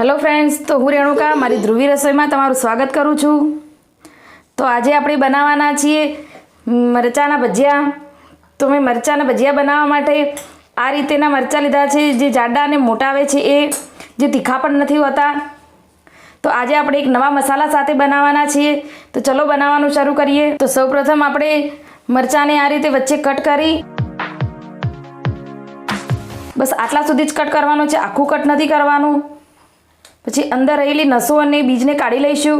Hello friends તો હું રેણુકા, મારી ધ્રુવી રસોઈમાં તમારું સ્વાગત કરું છું. તો આજે આપણે બનાવવાના છીએ મરચાંના ભજીયા. તો મેં મરચાંના ભજીયા બનાવવા માટે આ રીતેના મરચાં લીધા છે, જે જાડા અને મોટા આવે છે એ, જે તીખા પણ નથી હોતા. તો આજે આપણે એક નવા મસાલા સાથે બનાવવાના છીએ. તો ચલો બનાવવાનું શરૂ કરીએ. તો સૌપ્રથમ આપણે મરચાંને આ રીતે વચ્ચે કટ કરી. બસ આટલા સુધી જ કટ કરવાનું છે, આખું કટ નથી કરવાનું. પછી અંદર રહેલી નસો અને બીજને કાઢી લઈશું.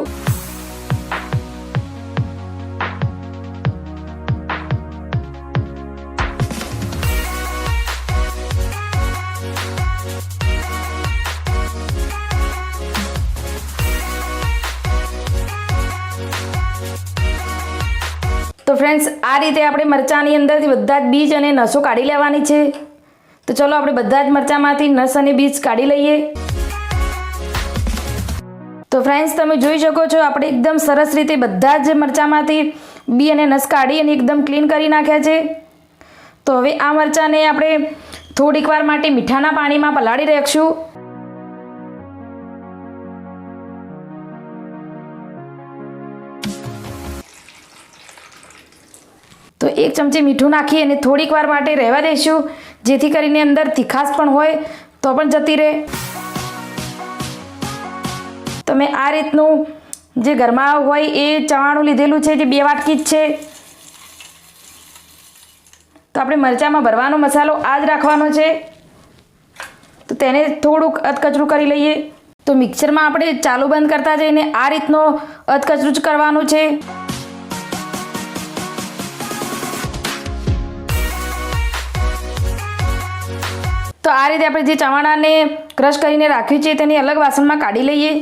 તો ફ્રેન્ડ્સ આ રીતે આપણે મરચાંની અંદરથી બધા જ બીજ અને નસો કાઢી લેવાની છે. તો ચલો આપણે બધા જ મરચાંમાંથી નસ અને બીજ કાઢી લઈએ. તો ફ્રેન્ડ્સ તમે જોઈ શકો છો, આપણે એકદમ સરસ રીતે બધા જ મરચાંમાંથી બી અને નસ કાઢી અને એકદમ ક્લીન કરી નાખ્યા છે. તો હવે આ મરચાંને આપણે થોડીક વાર માટે મીઠાના પાણીમાં પલાળી રાખશું. તો એક ચમચી મીઠું નાખી અને થોડીક વાર માટે રહેવા દઈશું જેથી કરીને અંદર તીખાશ પણ હોય, તો પણ જતી રહે. તમે આ રીતનું જે ઘરમાં હોય એ ચવાણું લીધેલું છે, જે બે વાટકી જ છે. તો આપણે મરચાંમાં ભરવાનો મસાલો આ જ રાખવાનો છે. તો તેને થોડુંક અધકચરું કરી લઈએ. તો મિક્સરમાં આપણે ચાલુ બંધ કરતા જઈને આ રીતનો અધકચરું જ કરવાનું છે. તો આ રીતે આપણે જે ચવાણાને ક્રશ કરીને રાખ્યું છે, તેની અલગ વાસણમાં કાઢી લઈએ.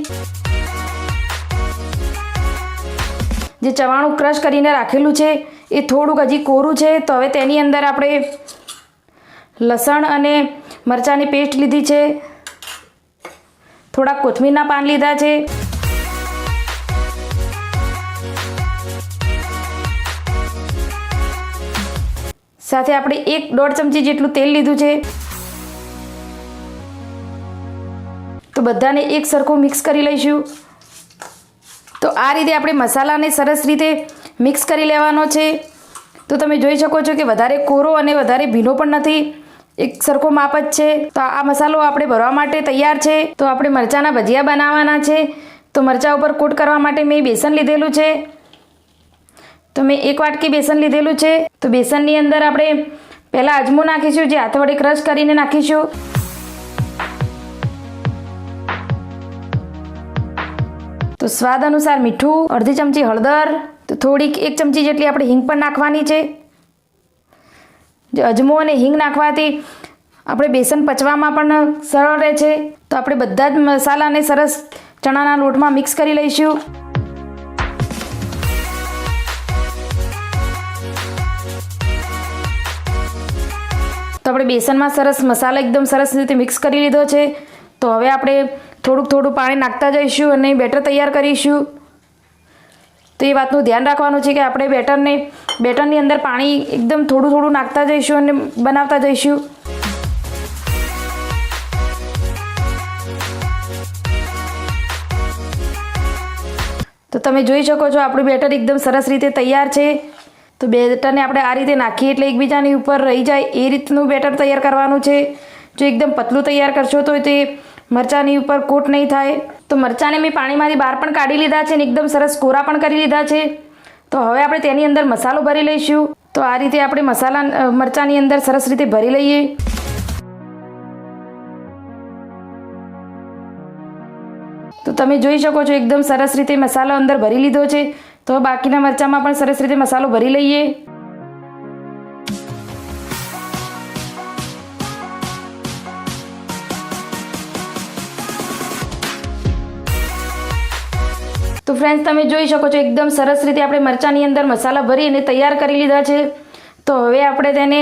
જે ચવાણું ક્રશ કરીને રાખેલું છે, એ થોડુંક હજી કોરું છે, તો હવે તેની અંદર આપણે લસણ અને મરચાંની પેસ્ટ લીધી છે. થોડાક કોથમીરના પાન લીધા છે. સાથે આપણે એક દોઢ ચમચી જેટલું તેલ લીધું છે. તો બધાને એક સરખું મિક્સ કરી લઈશું. તો આ રીતે આપણે મસાલાને સરસ રીતે મિક્સ કરી લેવાનો છે. તો તમે જોઈ શકો છો કે વધારે કોરો અને વધારે ભીનો પણ નથી. એક સરખો માપ જ છે. તો આ મસાલો આપણે ભરવા માટે તૈયાર છે. તો આપણે મરચાંના ભજીયા બનાવવાના છે. તો મરચાં ઉપર કોટ કરવા માટે મેં બેસન લીધેલું છે. તો મેં એક વાટકી બેસન લીધેલું છે. તો બેસનની અંદર આપણે પહેલાં અજમો નાખીશું, જે હાથ વડે ક્રશ કરીને નાખીશું. તો સ્વાદ અનુસાર મીઠું, અડધી ચમચી હળદર, તો થોડીક એક ચમચી જેટલી આપણે હિંગ પણ નાખવાની છે. અજમો અને હિંગ નાખવાથી આપણે બેસન પચવામાં પણ સરળ રહે છે. તો આપણે બધા જ મસાલાને સરસ ચણાના લોટમાં મિક્સ કરી લઈશું. તો આપણે બેસનમાં સરસ મસાલા એકદમ સરસ રીતે મિક્સ કરી લીધો છે. તો હવે આપણે થોડુંક થોડું પાણી નાખતા જઈશું અને બેટર તૈયાર કરીશું. તો એ વાતનું ધ્યાન રાખવાનું છે કે આપણે બેટરને, બેટરની અંદર પાણી એકદમ થોડું થોડું નાખતા જઈશું અને બનાવતા જઈશું. તો તમે જોઈ શકો છો આપણું બેટર એકદમ સરસ રીતે તૈયાર છે. તો બેટરને આપણે આ રીતે નાખીએ એટલે એકબીજાની ઉપર રહી જાય એ રીતનું બેટર તૈયાર કરવાનું છે. જો એકદમ પતલું તૈયાર કરશો તો તે મરચાંની ઉપર કોટ નહીં થાય. તો મરચાંને મેં પાણીમાંથી બહાર પણ કાઢી લીધા છે અને એકદમ સરસ કોરા પણ કરી લીધા છે. તો હવે આપણે તેની અંદર મસાલો ભરી લઈશું. તો આ રીતે આપણે મસાલા મરચાંની અંદર સરસ રીતે ભરી લઈએ. તો તમે જોઈ શકો છો એકદમ સરસ રીતે મસાલો અંદર ભરી લીધો છે. તો બાકીના મરચાંમાં પણ સરસ રીતે મસાલો ભરી લઈએ. તો ફ્રેન્ડ્સ તમે જોઈ શકો છો, એકદમ સરસ રીતે આપણે મરચાંની અંદર મસાલા ભરી અને તૈયાર કરી લીધા છે. તો હવે આપણે તેને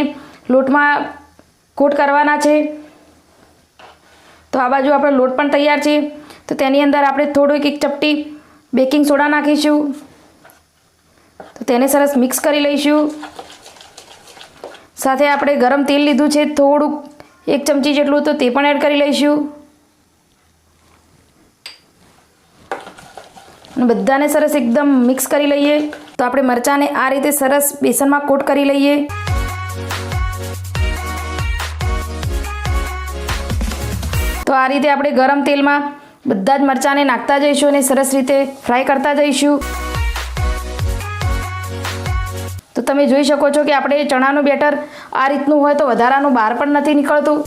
લોટમાં કોટ કરવાના છે. તો આ બાજુ આપણો લોટ પણ તૈયાર છે. તો તેની અંદર આપણે થોડુંક એક ચપટી બેકિંગ સોડા નાખીશું. તો તેને સરસ મિક્સ કરી લઈશું. સાથે આપણે ગરમ તેલ લીધું છે, થોડુંક એક ચમચી જેટલું, તો તે પણ એડ કરી લઈશું. અને બધાને સરસ એકદમ મિક્સ કરી લઈએ. તો આપણે મરચાંને આ રીતે સરસ બેસનમાં કોટ કરી લઈએ. તો આ રીતે આપણે ગરમ તેલમાં બધા જ મરચાંને નાખતા જઈશું અને સરસ રીતે ફ્રાય કરતા જઈશું. તો તમે જોઈ શકો છો કે આપણે ચણાનું બેટર આ રીતનું હોય તો વધારાનું બહાર પણ નથી નીકળતું.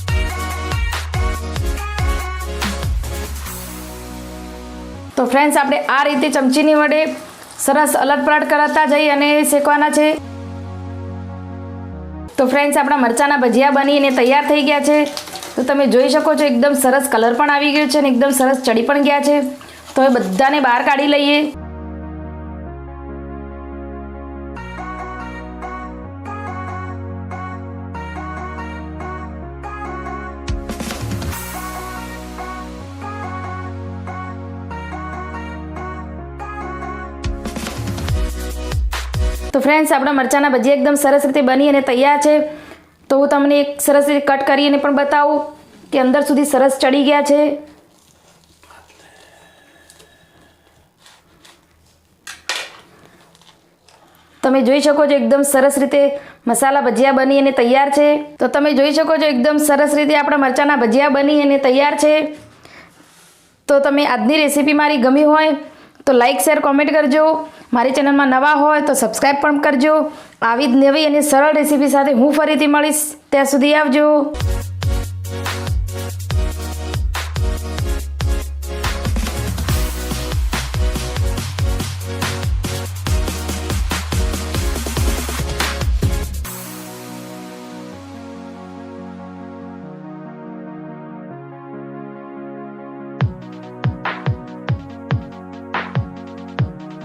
તો ફ્રેન્ડ્સ આપણે આ રીતે ચમચીની વડે સરસ અલટપલટ કરાતા જઈ અને શેકવાના છે. તો ફ્રેન્ડ્સ આપણા મરચાંના ભજીયા બનીને તૈયાર થઈ ગયા છે. તો તમે જોઈ શકો છો, એકદમ સરસ કલર પણ આવી ગયો છે અને એકદમ સરસ ચડી પણ ગયા છે. તો એ બધાને બહાર કાઢી લઈએ. તો ફ્રેન્ડ્સ આપણા મરચાંના ભજીયા એકદમ સરસ રીતે બની અને તૈયાર છે. તો હું તમને એક સરસ રીતે કટ કરીને પણ બતાવું કે અંદર સુધી સરસ ચડી ગયા છે. તમે જોઈ શકો છો એકદમ સરસ રીતે મસાલા ભજીયા બની અને તૈયાર છે. તો તમે જોઈ શકો છો એકદમ સરસ રીતે આપણા મરચાંના ભજીયા બની અને તૈયાર છે. તો તમે આજની રેસીપી મારી ગમી હોય તો લાઇક શેર કોમેન્ટ કરજો. મારી ચેનલમાં નવા હોય તો સબસ્ક્રાઈબ પણ કરજો. આવી જ નવી અને સરળ રેસીપી સાથે હું ફરીથી મળીશ. ત્યાં સુધી આવજો.